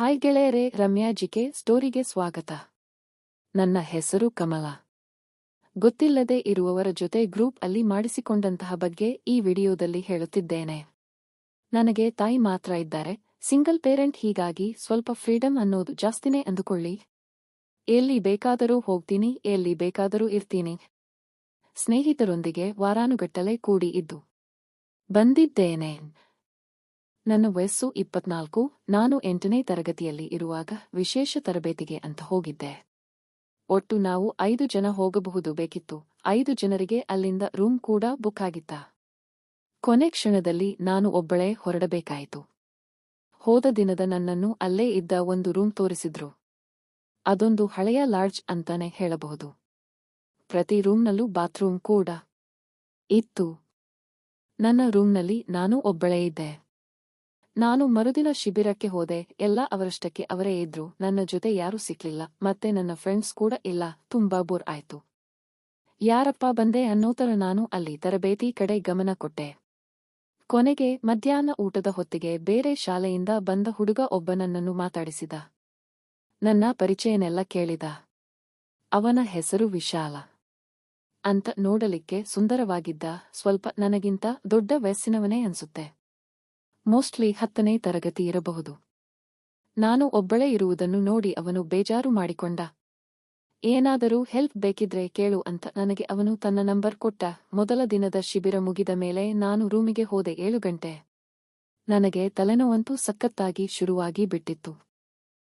Hi ಗೆಳೆಯರೇ, Ramya GK ಸ್ಟೋರಿಗೆ ಸ್ವಾಗತ. ನನ್ನ ಹೆಸರು ಕಮಲ. ಗೊತ್ತಿಲ್ಲದೆ ಇರುವವರ ಜೊತೆ ಗ್ರೂಪ್ ಅಲ್ಲಿ ಮಾಡಿಸಿಕೊಂಡಂತಹ ಬಗ್ಗೆ ಈ ವಿಡಿಯೋದಲ್ಲಿ ಹೇಳುತ್ತಿದ್ದೇನೆ. ನನಗೆ ತಾಯಿ ಮಾತ್ರ ಇದ್ದಾರೆ. ಸಿಂಗಲ್ ಪೇರೆಂಟ್ ಹೀಗಾಗಿ ಸ್ವಲ್ಪ ಫ್ರೀಡಮ್ ಅನ್ನೋದು ಜಾಸ್ತಿನೇ ಅಂದುಕೊಳ್ಳಿ. ಎಲ್ಲಿ ಬೇಕಾದರೂ ಹೋಗ್ತೀನಿ, ಎಲ್ಲಿ ಬೇಕಾದರೂ ಇರ್ತೀನಿ. ಸ್ನೇಹಿತರೊಂದಿಗೆ ವಾರಾನುಗಟ್ಟಲೆ ಕೂಡಿ ಇದ್ದು ಬಂದಿದ್ದೇನೆ. ನನ್ನ ವಯಸ್ಸು ಇಪ್ಪತ್ನಾಲ್ಕು, ನಾನು ಎಂಟನೇ ತರಗತಿಯಲ್ಲಿ ಇರುವಾಗ ವಿಶೇಷ ತರಬೇತಿಗೆ ಅಂತ ಹೋಗಿದ್ದೆ. ಒಟ್ಟು ನಾವು ಐದು ಜನ ಹೋಗಬಹುದು ಬೇಕಿತ್ತು, ಐದು ಜನರಿಗೆ ಅಲ್ಲಿಂದ ರೂಮ್ ಕೂಡ ಬುಕ್ ಆಗಿತ್ತ? ಕೊನೆ ಕ್ಷಣದಲ್ಲಿ ನಾನು ಒಬ್ಬಳೇ ಹೊರಡಬೇಕಾಯಿತು. ಹೋದ ದಿನದ ನನ್ನನ್ನು ಅಲ್ಲೇ ಇದ್ದ ಒಂದು ರೂಮ್ ತೋರಿಸಿದ್ರು. ಅದೊಂದು ಹಳೆಯ ಲಾಡ್ಜ್ ಅಂತಾನೆ ಹೇಳಬಹುದು. ಪ್ರತಿ ರೂಮ್ನಲ್ಲೂ ಬಾತ್ರೂಮ್ ಕೂಡ ಇತ್ತು. ನನ್ನ ರೂಮ್ನಲ್ಲಿ ನಾನು ಒಬ್ಬಳೇ ಇದ್ದೆ. ನಾನು ಮರುದಿನ ಶಿಬಿರಕ್ಕೆ ಹೋದೆ, ಎಲ್ಲ ಅವರಷ್ಟಕ್ಕೆ ಅವರೇ ಇದ್ರು, ನನ್ನ ಜೊತೆ ಯಾರೂ ಸಿಕ್ಲಿಲ್ಲ, ಮತ್ತೆ ನನ್ನ ಫ್ರೆಂಡ್ಸ್ ಕೂಡ ಇಲ್ಲ, ತುಂಬಾ ಬೋರ್ ಆಯ್ತು. ಯಾರಪ್ಪ ಬಂದೆ ಅನ್ನೋತರ ನಾನು ಅಲ್ಲಿ ತರಬೇತಿ ಕಡೆ ಗಮನ ಕೊಟ್ಟೆ. ಕೊನೆಗೆ ಮಧ್ಯಾಹ್ನ ಊಟದ ಹೊತ್ತಿಗೆ ಬೇರೆ ಶಾಲೆಯಿಂದ ಬಂದ ಹುಡುಗ ಒಬ್ಬ ನನ್ನನ್ನು ಮಾತಾಡಿಸಿದ. ನನ್ನ ಪರಿಚಯನೆಲ್ಲ ಕೇಳಿದ. ಅವನ ಹೆಸರು ವಿಶಾಲ. ಅಂತ ನೋಡಲಿಕ್ಕೆ ಸುಂದರವಾಗಿದ್ದ, ಸ್ವಲ್ಪ ನನಗಿಂತ ದೊಡ್ಡ ವಯಸ್ಸಿನವನೇ ಅನ್ಸುತ್ತೆ. ಮೋಸ್ಟ್ಲಿ ಹತ್ತನೇ ತರಗತಿ ಇರಬಹುದು. ನಾನು ಒಬ್ಬಳೇ ಇರುವುದನ್ನು ನೋಡಿ ಅವನು ಬೇಜಾರು ಮಾಡಿಕೊಂಡ. ಏನಾದರೂ ಹೆಲ್ಪ್ ಬೇಕಿದ್ರೆ ಕೇಳು ಅಂತ ನನಗೆ ಅವನು ತನ್ನ ನಂಬರ್ ಕೊಟ್ಟ. ಮೊದಲ ದಿನದ ಶಿಬಿರ ಮುಗಿದ ಮೇಲೆ ನಾನು ರೂಮಿಗೆ ಹೋದೆ ಏಳು ಗಂಟೆ. ನನಗೆ ತಲೆನೋವಂತೂ ಸಖತ್ತಾಗಿ ಶುರುವಾಗಿ ಬಿಟ್ಟಿತ್ತು.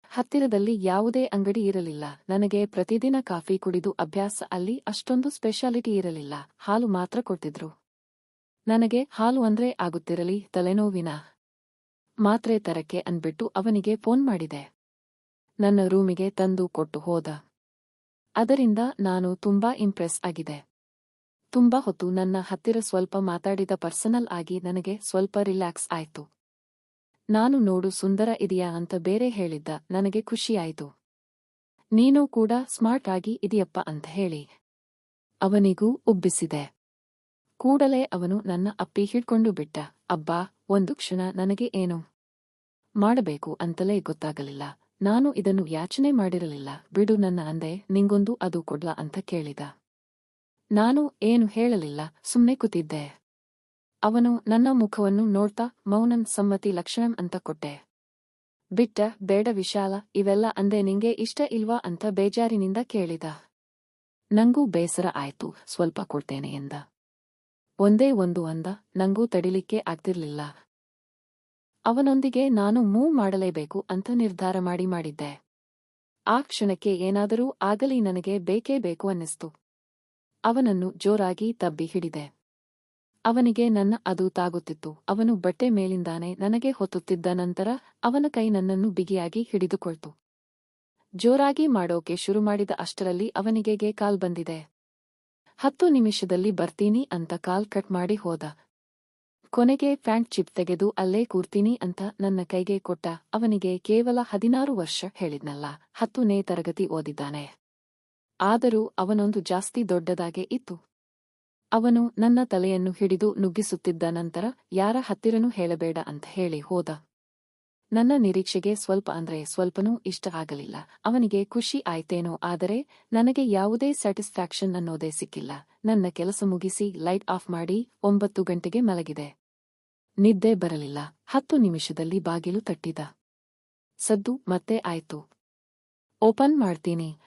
ಹತ್ತಿರದಲ್ಲಿ ಯಾವುದೇ ಅಂಗಡಿ ಇರಲಿಲ್ಲ. ನನಗೆ ಪ್ರತಿದಿನ ಕಾಫಿ ಕುಡಿದು ಅಭ್ಯಾಸ ಅಲ್ಲಿ ಅಷ್ಟೊಂದು ಸ್ಪೆಷಾಲಿಟಿ ಇರಲಿಲ್ಲ. ಹಾಲು ಮಾತ್ರ ಕೊಡ್ತಿದ್ರು. ನನಗೆ ಹಾಲು ಅಂದ್ರೆ ಆಗುತ್ತಿರಲಿ ತಲೆನೋವಿನ ಮಾತ್ರೆ ತರಕ್ಕೆ ಅನ್ಬಿಟ್ಟು ಅವನಿಗೆ ಫೋನ್ ಮಾಡಿದೆ. ನನ್ನ ರೂಮಿಗೆ ತಂದು ಕೊಟ್ಟು ಹೋದ. ಅದರಿಂದ ನಾನು ತುಂಬಾ ಇಂಪ್ರೆಸ್ ಆಗಿದೆ. ತುಂಬಾ ಹೊತ್ತು ನನ್ನ ಹತ್ತಿರ ಸ್ವಲ್ಪ ಮಾತಾಡಿದ ಪರ್ಸನಲ್ ಆಗಿ ನನಗೆ ಸ್ವಲ್ಪ ರಿಲ್ಯಾಕ್ಸ್ ಆಯ್ತು. ನಾನು ನೋಡು ಸುಂದರ ಇದೆಯಾ ಅಂತ ಬೇರೆ ಹೇಳಿದ್ದ, ನನಗೆ ಖುಷಿಯಾಯಿತು ನೀನೂ ಕೂಡ ಸ್ಮಾರ್ಟ್ ಆಗಿ ಇದೆಯಪ್ಪ ಅಂತ ಹೇಳಿ. ಅವನಿಗೂ ಉಬ್ಬಿಸಿದೆ. ಕೂಡಲೇ ಅವನು ನನ್ನ ಅಪ್ಪಿ ಹಿಡ್ಕೊಂಡು ಬಿಟ್ಟ. ಅಬ್ಬಾ, ಒಂದು ಕ್ಷಣ ನನಗೆ ಏನು? ಮಾಡಬೇಕು ಅಂತಲೇ ಗೊತ್ತಾಗಲಿಲ್ಲ. ನಾನು ಇದನ್ನು ಯಾಚನೆ ಮಾಡಿರಲಿಲ್ಲ. ಬಿಡು ನನ್ನ ಅಂದೆ, ನಿಂಗೊಂದು ಅದು ಕೊಡ್ಲ ಅಂತ ಕೇಳಿದ. ನಾನು ಏನು ಹೇಳಲಿಲ್ಲ ಸುಮ್ಮನೆ ಕೂತಿದ್ದೆ. ಅವನು ನನ್ನ ಮುಖವನ್ನು ನೋಡ್ತಾ ಮೌನನ್ ಸಮ್ಮತಿ ಲಕ್ಷಣಂ ಅಂತ ಕೊಟ್ಟೆ. ಬಿಟ್ಟ, ಬೇಡ ವಿಶಾಲ, ಇವೆಲ್ಲ ಅಂದೆ ನಿಂಗೆ ಇಷ್ಟ ಇಲ್ವಾ ಅಂತ ಬೇಜಾರಿನಿಂದ ಕೇಳಿದ. ನಂಗೂ ಬೇಸರ ಆಯ್ತು, ಸ್ವಲ್ಪ ಕೊಡ್ತೇನೆ ಎಂದ. ಒಂದೇ ಒಂದು ಅಂದ, ನಂಗೂ ತಡಿಲಿಕ್ಕೆ ಆಗ್ತಿರ್ಲಿಲ್ಲ. ಅವನೊಂದಿಗೆ ನಾನು ಮೂವ್ ಮಾಡಲೇಬೇಕು ಅಂತ ನಿರ್ಧಾರ ಮಾಡಿ ಮಾಡಿದ್ದೆ. ಆ ಕ್ಷಣಕ್ಕೆ ಏನಾದರೂ ಆಗಲಿ ನನಗೆ ಬೇಕೇ ಬೇಕು ಅನ್ನಿಸ್ತು. ಅವನನ್ನು ಜೋರಾಗಿ ತಬ್ಬಿ ಹಿಡಿದೆ. ಅವನಿಗೆ ನನ್ನ ಅದು ತಾಗುತ್ತಿತ್ತು. ಅವನು ಬಟ್ಟೆ ಮೇಲಿಂದಾನೆ ನನಗೆ ಹೊತ್ತುತ್ತಿದ್ದ ನಂತರ ಅವನ ಕೈ ನನ್ನನ್ನು ಬಿಗಿಯಾಗಿ ಹಿಡಿದುಕೊಳ್ತು. ಜೋರಾಗಿ ಮಾಡೋಕೆ ಶುರು ಮಾಡಿದ ಅಷ್ಟರಲ್ಲಿ ಅವನಿಗೆಗೆ ಕಾಲ್ ಬಂದಿದೆ. ಹತ್ತು ನಿಮಿಷದಲ್ಲಿ ಬರ್ತೀನಿ ಅಂತ ಕಾಲ್ ಕಟ್ ಮಾಡಿ ಹೋದ. ಕೊನೆಗೆ ಪ್ಯಾಂಟ್ ಚಿಪ್ ತೆಗೆದು ಅಲ್ಲೇ ಕೂರ್ತೀನಿ ಅಂತ ನನ್ನ ಕೈಗೆ ಕೊಟ್ಟ. ಅವನಿಗೆ ಕೇವಲ ಹದಿನಾರು ವರ್ಷ ಹೇಳಿದ್ನಲ್ಲ, ಹತ್ತನೇ ತರಗತಿ ಓದಿದ್ದಾನೆ. ಆದರೂ ಅವನೊಂದು ಜಾಸ್ತಿ ದೊಡ್ಡದಾಗೆ ಇತ್ತು. ಅವನು ನನ್ನ ತಲೆಯನ್ನು ಹಿಡಿದು ನುಗ್ಗಿಸುತ್ತಿದ್ದ ನಂತರ, ಯಾರ ಹತ್ತಿರನೂ ಹೇಳಬೇಡ ಅಂತ ಹೇಳಿ ಹೋದ. ನನ್ನ ನಿರೀಕ್ಷೆಗೆ ಸ್ವಲ್ಪ ಅಂದ್ರೆ ಸ್ವಲ್ಪನೂ ಇಷ್ಟ ಆಗಲಿಲ್ಲ. ಅವನಿಗೆ ಖುಷಿ ಆಯ್ತೇನೋ ಆದರೆ ನನಗೆ ಯಾವುದೇ ಸ್ಯಾಟಿಸ್ಫ್ಯಾಕ್ಷನ್ ಅನ್ನೋದೇ ಸಿಕ್ಕಿಲ್ಲ. ನನ್ನ ಕೆಲಸ ಮುಗಿಸಿ ಲೈಟ್ ಆಫ್ ಮಾಡಿ ಒಂಬತ್ತು ಗಂಟೆಗೆ ಮಲಗಿದೆ. ನಿದ್ದೆ ಬರಲಿಲ್ಲ. ಹತ್ತು ನಿಮಿಷದಲ್ಲಿ ಬಾಗಿಲು ತಟ್ಟಿದ. ಸದ್ದು ಮತ್ತೆ ಆಯ್ತು. ಓಪನ್ ಮಾಡ್ತೀನಿ.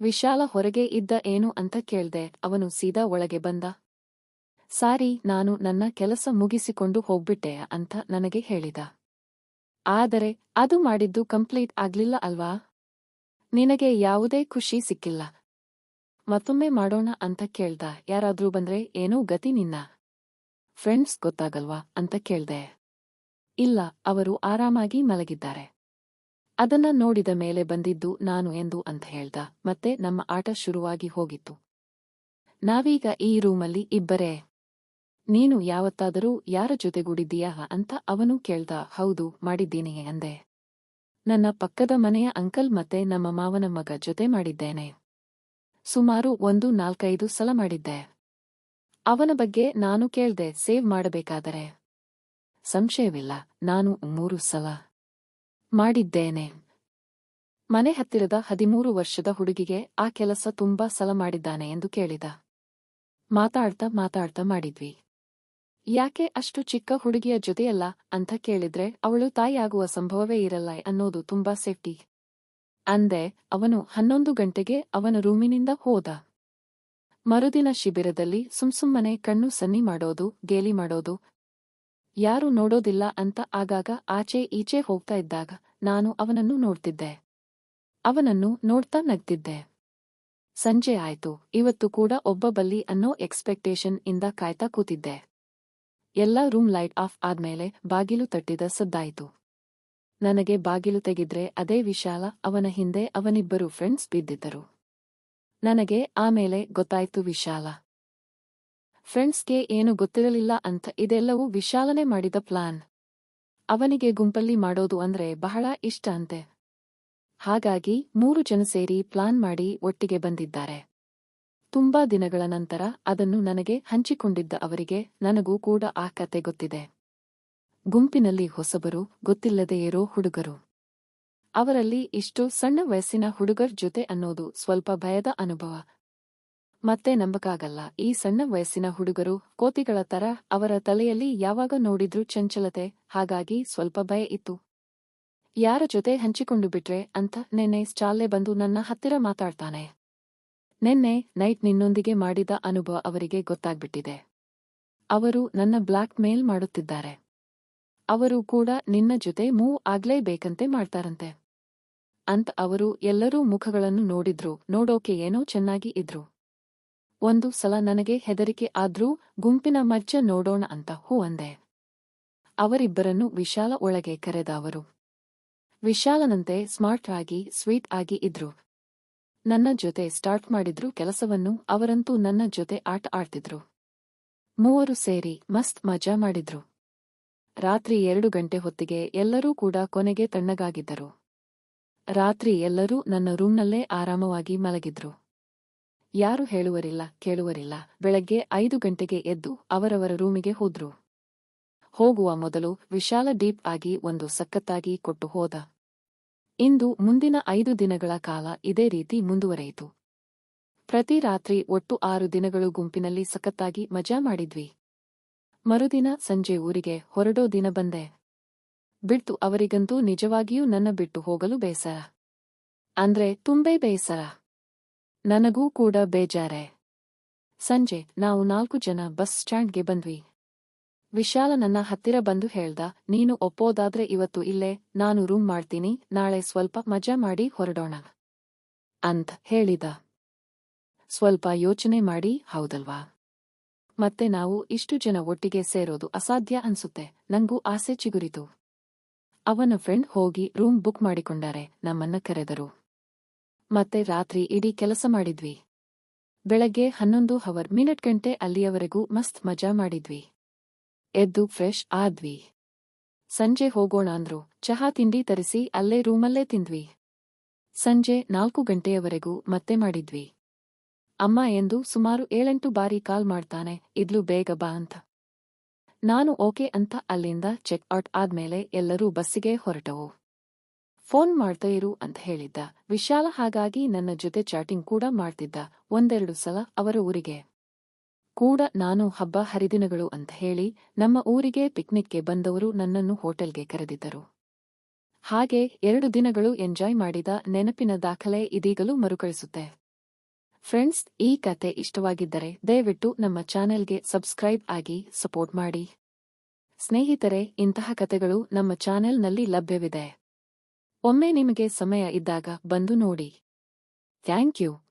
ವಿಶಾಲ ಹೊರಗೆ ಇದ್ದ ಏನು ಅಂತ ಕೇಳ್ದೆ. ಅವನು ಸೀದಾ ಒಳಗೆ ಬಂದ. ಸಾರಿ, ನಾನು ನನ್ನ ಕೆಲಸ ಮುಗಿಸಿಕೊಂಡು ಹೋಗ್ಬಿಟ್ಟೆ ಅಂತ ನನಗೆ ಹೇಳಿದ. ಆದರೆ ಅದು ಮಾಡಿದ್ದು ಕಂಪ್ಲೀಟ್ ಆಗ್ಲಿಲ್ಲ ಅಲ್ವಾ? ನಿನಗೆ ಯಾವುದೇ ಖುಷಿ ಸಿಕ್ಕಿಲ್ಲ. ಮತ್ತೊಮ್ಮೆ ಮಾಡೋಣ ಅಂತ ಕೇಳ್ದ. ಯಾರಾದ್ರೂ ಬಂದ್ರೆ ಏನೂ ಗತಿ ನಿನ್ನ. ಫ್ರೆಂಡ್ಸ್ ಗೊತ್ತಾಗಲ್ವಾ ಅಂತ ಕೇಳ್ದೆ. ಇಲ್ಲ, ಅವರು ಆರಾಮಾಗಿ ಮಲಗಿದ್ದಾರೆ. ಅದನ್ನ ನೋಡಿದ ಮೇಲೆ ಬಂದಿದ್ದು ನಾನು ಎಂದು ಅಂತ ಹೇಳ್ದ. ಮತ್ತೆ ನಮ್ಮ ಆಟ ಶುರುವಾಗಿ ಹೋಗಿತ್ತು. ನಾವೀಗ ಈ ರೂಮಲ್ಲಿ ಇಬ್ಬರೇ. ನೀನು ಯಾವತ್ತಾದರೂ ಯಾರ ಜೊತೆಗೂಡಿದ್ದೀಯಾ ಅಂತ ಅವನು ಕೇಳ್ದ, ಹೌದು, ಮಾಡಿದ್ದೀನಿ, ಅಂದೆ. ನನ್ನ ಪಕ್ಕದ ಮನೆಯ ಅಂಕಲ್ ಮತ್ತೆ ನಮ್ಮ ಮಾವನ ಮಗ ಜೊತೆ ಮಾಡಿದ್ದೇನೆ. ಸುಮಾರು ಒಂದು ನಾಲ್ಕೈದು ಸಲ ಮಾಡಿದ್ದೆ. ಅವನ ಬಗ್ಗೆ ನಾನು ಕೇಳ್ದೆ, ಸೇವ್ ಮಾಡಬೇಕಾದರೆ? ಸಂಶಯವಿಲ್ಲ, ನಾನು ಮೂರು ಸಲ ಮಾಡಿದ್ದೇನೆ. ಮನೆ ಹತ್ತಿರದ ಹದಿಮೂರು ವರ್ಷದ ಹುಡುಗಿಗೆ ಆ ಕೆಲಸ ತುಂಬಾ ಸಲ ಮಾಡಿದ್ದಾನೆ ಎಂದು ಕೇಳಿದ. ಮಾತಾಡ್ತಾ ಮಾತಾಡ್ತಾ ಮಾಡಿದ್ವಿ. ಯಾಕೆ ಅಷ್ಟು ಚಿಕ್ಕ ಹುಡುಗಿಯ ಜೊತೆಯಲ್ಲ ಅಂತ ಕೇಳಿದ್ರೆ ಅವಳು ತಾಯಿಯಾಗುವ ಸಂಭವವೇ ಇರಲ್ಲ ಅನ್ನೋದು ತುಂಬಾ ಸೇಫ್ಟಿ. ಅಂದೆ, ಅವನು ಹನ್ನೊಂದು ಗಂಟೆಗೆ ಅವನ ರೂಮಿನಿಂದ ಹೋದ. ಮರುದಿನ ಶಿಬಿರದಲ್ಲಿ ಸುಮ್ಸುಮ್ಮನೆ ಕಣ್ಣು ಸನ್ನಿ ಮಾಡೋದು, ಗೇಲಿ ಮಾಡೋದು. ಯಾರು ನೋಡೋದಿಲ್ಲ ಅಂತ ಆಗಾಗ ಆಚೆ ಈಚೆ ಹೋಗ್ತಾ ಇದ್ದಾಗ ನಾನು ಅವನನ್ನು ನೋಡ್ತಿದ್ದೆ. ಅವನನ್ನು ನೋಡ್ತಾ ನಗ್ತಿದ್ದೆ. ಸಂಜೆ ಆಯ್ತು, ಇವತ್ತು ಕೂಡ ಒಬ್ಬ ಬಲ್ಲಿ ಅನ್ನೋ ಎಕ್ಸ್ಪೆಕ್ಟೇಷನ್ ಇಂದ ಕಾಯ್ತಾ ಕೂತಿದ್ದೆ. ಎಲ್ಲ ರೂಮ್ ಲೈಟ್ ಆಫ್ ಆದ್ಮೇಲೆ ಬಾಗಿಲು ತಟ್ಟಿದ ಸದ್ದಾಯಿತು. ನನಗೆ ಬಾಗಿಲು ತೆಗಿದ್ರೆ ಅದೇ ವಿಶಾಲ, ಅವನ ಹಿಂದೆ ಅವನಿಬ್ಬರು ಫ್ರೆಂಡ್ಸ್ ಬಿದ್ದಿದ್ದರು. ನನಗೆ ಆಮೇಲೆ ಗೊತ್ತಾಯ್ತು ವಿಶಾಲ. ಫ್ರೆಂಡ್ಸ್ಗೆ ಏನು ಗೊತ್ತಿರಲಿಲ್ಲ ಅಂತ ಇದೆಲ್ಲವೂ ವಿಶಾಲನೆ ಮಾಡಿದ ಪ್ಲಾನ್ ಅವನಿಗೆ ಗುಂಪಲ್ಲಿ ಮಾಡೋದು ಅಂದ್ರೆ ಬಹಳ ಇಷ್ಟ ಅಂತೆ. ಹಾಗಾಗಿ ಮೂರು ಜನ ಸೇರಿ ಪ್ಲಾನ್ ಮಾಡಿ ಒಟ್ಟಿಗೆ ಬಂದಿದ್ದಾರೆ. ತುಂಬಾ ದಿನಗಳ ನಂತರ ಅದನ್ನು ನನಗೆ ಹಂಚಿಕೊಂಡಿದ್ದ ಅವರಿಗೆ ನನಗೂ ಕೂಡ ಆ ಕತೆ ಗೊತ್ತಿದೆ. ಗುಂಪಿನಲ್ಲಿ ಹೊಸಬರು, ಗೊತ್ತಿಲ್ಲದೆ ಇರೋ ಹುಡುಗರು. ಅವರಲ್ಲಿ ಇಷ್ಟು ಸಣ್ಣ ವಯಸ್ಸಿನ ಹುಡುಗರ್ ಜೊತೆ ಅನ್ನೋದು ಸ್ವಲ್ಪ ಭಯದ ಅನುಭವ. ಮತ್ತೆ ನಂಬಕಾಗಲ್ಲ ಈ ಸಣ್ಣ ವಯಸ್ಸಿನ ಹುಡುಗರು ಕೋತಿಗಳ ತರ ಅವರ ತಲೆಯಲ್ಲಿ ಯಾವಾಗ ನೋಡಿದ್ರೂ ಚಂಚಲತೆ, ಹಾಗಾಗಿ ಸ್ವಲ್ಪ ಭಯ ಇತ್ತು. ಯಾರ ಜೊತೆ ಹಂಚಿಕೊಂಡು ಬಿಟ್ರೆ ಅಂತ ನೆನ್ನೆ ಸ್ಟಾಲೆ ಬಂದು ನನ್ನ ಹತ್ತಿರ ಮಾತಾಡ್ತಾನೆ. ನೆನ್ನೆ ನೈಟ್ ನಿನ್ನೊಂದಿಗೆ ಮಾಡಿದ ಅನುಭವ ಅವರಿಗೆ ಗೊತ್ತಾಗ್ಬಿಟ್ಟಿದೆ. ಅವರು ನನ್ನ ಬ್ಲ್ಯಾಕ್ ಮೇಲ್ ಮಾಡುತ್ತಿದ್ದಾರೆ. ಅವರು ಕೂಡ ನಿನ್ನ ಜೊತೆ ಮೂವ್ ಆಗ್ಲೇಬೇಕಂತೆ ಮಾಡ್ತಾರಂತೆ. ಅಂತ ಅವರು ಎಲ್ಲರೂ ಮುಖಗಳನ್ನು ನೋಡಿದ್ರು, ನೋಡೋಕೆ ಏನೋ ಚೆನ್ನಾಗಿ ಇದ್ರು. ಒಂದು ಸಲ ನನಗೆ ಹೆದರಿಕೆ ಆದ್ರೂ ಗುಂಪಿನ ಮಜ್ಜ ನೋಡೋಣ ಅಂತ ಹೂ ಅಂದೆ. ಅವರಿಬ್ಬರನ್ನು ವಿಶಾಲ ಒಳಗೆ ಕರೆದ ಅವರು. ವಿಶಾಲನಂತೆ ಸ್ಮಾರ್ಟ್ ಆಗಿ, ಸ್ವೀಟ್ ಆಗಿ ಇದ್ರು. ನನ್ನ ಜೊತೆ ಸ್ಟಾರ್ಟ್ ಮಾಡಿದ್ರು ಕೆಲಸವನ್ನು ಅವರಂತೂ ನನ್ನ ಜೊತೆ ಆಟ ಆಡ್ತಿದ್ರು. ಮೂವರು ಸೇರಿ ಮಸ್ತ್ ಮಜಾ ಮಾಡಿದ್ರು. ರಾತ್ರಿ ಎರಡು ಗಂಟೆ ಹೊತ್ತಿಗೆ ಎಲ್ಲರೂ ಕೂಡ ಕೊನೆಗೆ ತಣ್ಣಗಾಗಿದ್ದರು. ರಾತ್ರಿ ಎಲ್ಲರೂ ನನ್ನ ರೂಮ್ನಲ್ಲೇ ಆರಾಮವಾಗಿ ಮಲಗಿದ್ರು. ಯಾರು ಹೇಳುವರಿಲ್ಲ, ಕೇಳುವರಿಲ್ಲ, ಬೆಳಗ್ಗೆ ಐದು ಗಂಟೆಗೆ ಎದ್ದು ಅವರವರ ರೂಮಿಗೆ ಹೋದ್ರು. ಹೋಗುವ ಮೊದಲು ವಿಶಾಲ ಡೀಪ್ ಆಗಿ ಒಂದು ಸಖತ್ತಾಗಿ ಕೊಟ್ಟು ಹೋದ. ಇಂದು ಮುಂದಿನ ಐದು ದಿನಗಳ ಕಾಲ ಇದೇ ರೀತಿ ಮುಂದುವರೆಯಿತು. ಪ್ರತಿ ರಾತ್ರಿ ಒಟ್ಟು ಆರು ದಿನಗಳು ಗುಂಪಿನಲ್ಲಿ ಸಖತ್ತಾಗಿ ಮಜಾ ಮಾಡಿದ್ವಿ. ಮರುದಿನ ಸಂಜೆ ಊರಿಗೆ ಹೊರಡೋ ದಿನ ಬಂದೆ. ಬಿಟ್ಟು ಅವರಿಗಂತೂ ನಿಜವಾಗಿಯೂ ನನ್ನ ಬಿಟ್ಟು ಹೋಗಲು ಬೇಸರ. ಅಂದ್ರೆ ತುಂಬೇ ಬೇಸರ. ನನಗೂ ಕೂಡ ಬೇಜಾರೆ. ಸಂಜೆ ನಾವು ನಾಲ್ಕು ಜನ ಬಸ್ ಸ್ಟ್ಯಾಂಡ್ಗೆ ಬಂದ್ವಿ. ವಿಶಾಲ ನನ್ನ ಹತ್ತಿರ ಬಂದು ಹೇಳ್ದ, ನೀನು ಒಪ್ಪೋದಾದ್ರೆ ಇವತ್ತು ಇಲ್ಲೇ, ನಾನು ರೂಮ್ ಮಾಡ್ತೀನಿ, ನಾಳೆ ಸ್ವಲ್ಪ ಮಜಾ ಮಾಡಿ ಹೊರಡೋಣ. ಅಂತ ಹೇಳಿದ. ಸ್ವಲ್ಪ ಯೋಚನೆ ಮಾಡಿ, ಹೌದಲ್ವಾ? ಮತ್ತೆ ನಾವು ಇಷ್ಟು ಜನ ಒಟ್ಟಿಗೆ ಸೇರೋದು ಅಸಾಧ್ಯ ಅನ್ಸುತ್ತೆ, ನಂಗೂ ಆಸೆ ಚಿಗುರಿತು. ಅವನ ಫ್ರೆಂಡ್ ಹೋಗಿ ರೂಮ್ ಬುಕ್ ಮಾಡಿಕೊಂಡಾರೆ, ನಮ್ಮನ್ನ ಕರೆದರು. ಮತ್ತೆ ರಾತ್ರಿ ಇಡೀ ಕೆಲಸ ಮಾಡಿದ್ವಿ. ಬೆಳಗ್ಗೆ ಹನ್ನೊಂದು ಹವರ್, ಮಿನಿಟ್ ಗಂಟೆ ಅಲ್ಲಿಯವರೆಗೂ ಮಸ್ತ್ ಮಜಾ ಮಾಡಿದ್ವಿ. ಎದ್ದು ಫ್ರೆಶ್ ಆದ್ವಿ. ಸಂಜೆ ಹೋಗೋಣ ಅಂದ್ರು ಚಹಾ ತಿಂಡಿ ತರಿಸಿ ಅಲ್ಲೇ ರೂಮಲ್ಲೇ ತಿಂದ್ವಿ. ಸಂಜೆ ನಾಲ್ಕು ಗಂಟೆಯವರೆಗೂ ಮತ್ತೆ ಮಾಡಿದ್ವಿ. ಅಮ್ಮ ಎಂದು ಸುಮಾರು ಏಳೆಂಟು ಬಾರಿ ಕಾಲ್ ಮಾಡ್ತಾನೆ, ಇದ್ಲು ಬೇಗ ಬಾ ಅಂತ. ನಾನು ಓಕೆ ಅಂತ ಅಲ್ಲಿಂದ ಚೆಕ್ ಔಟ್ ಆದ್ಮೇಲೆ ಎಲ್ಲರೂ ಬಸ್ಸಿಗೆ ಹೊರಟವು. ಫೋನ್ ಮಾಡ್ತಾ ಇರು ಅಂತ ಹೇಳಿದ್ದ. ವಿಶಾಲ ಹಾಗಾಗಿ ನನ್ನ ಜೊತೆ ಚಾಟಿಂಗ್ ಕೂಡ ಮಾಡ್ತಿದ್ದ. ಒಂದೆರಡು ಸಲ ಅವರ ಊರಿಗೆ. ಕೂಡ ನಾನು ಹಬ್ಬ ಹರಿದಿನಗಳು ಅಂತ ಹೇಳಿ ನಮ್ಮ ಊರಿಗೆ ಪಿಕ್ನಿಕ್ಗೆ ಬಂದವರು ನನ್ನನ್ನು ಹೋಟೆಲ್ಗೆ ಕರೆದಿದ್ದರು. ಹಾಗೆ ಎರಡು ದಿನಗಳು ಎಂಜಾಯ್ ಮಾಡಿದ ನೆನಪಿನ ದಾಖಲೆ ಇದೀಗಲೂ ಮರುಕಳಿಸುತ್ತೆ. ಫ್ರೆಂಡ್ಸ್, ಈ ಕತೆ ಇಷ್ಟವಾಗಿದ್ದರೆ ದಯವಿಟ್ಟು ನಮ್ಮ ಚಾನೆಲ್ಗೆ ಸಬ್ಸ್ಕ್ರೈಬ್ ಆಗಿ ಸಪೋರ್ಟ್ ಮಾಡಿ. ಸ್ನೇಹಿತರೆ, ಇಂತಹ ಕತೆಗಳು ನಮ್ಮ ಚಾನೆಲ್ನಲ್ಲಿ ಲಭ್ಯವಿದೆ. ಒಮ್ಮೆ ನಿಮಗೆ ಸಮಯ ಇದ್ದಾಗ ಬಂದು ನೋಡಿ. Thank you!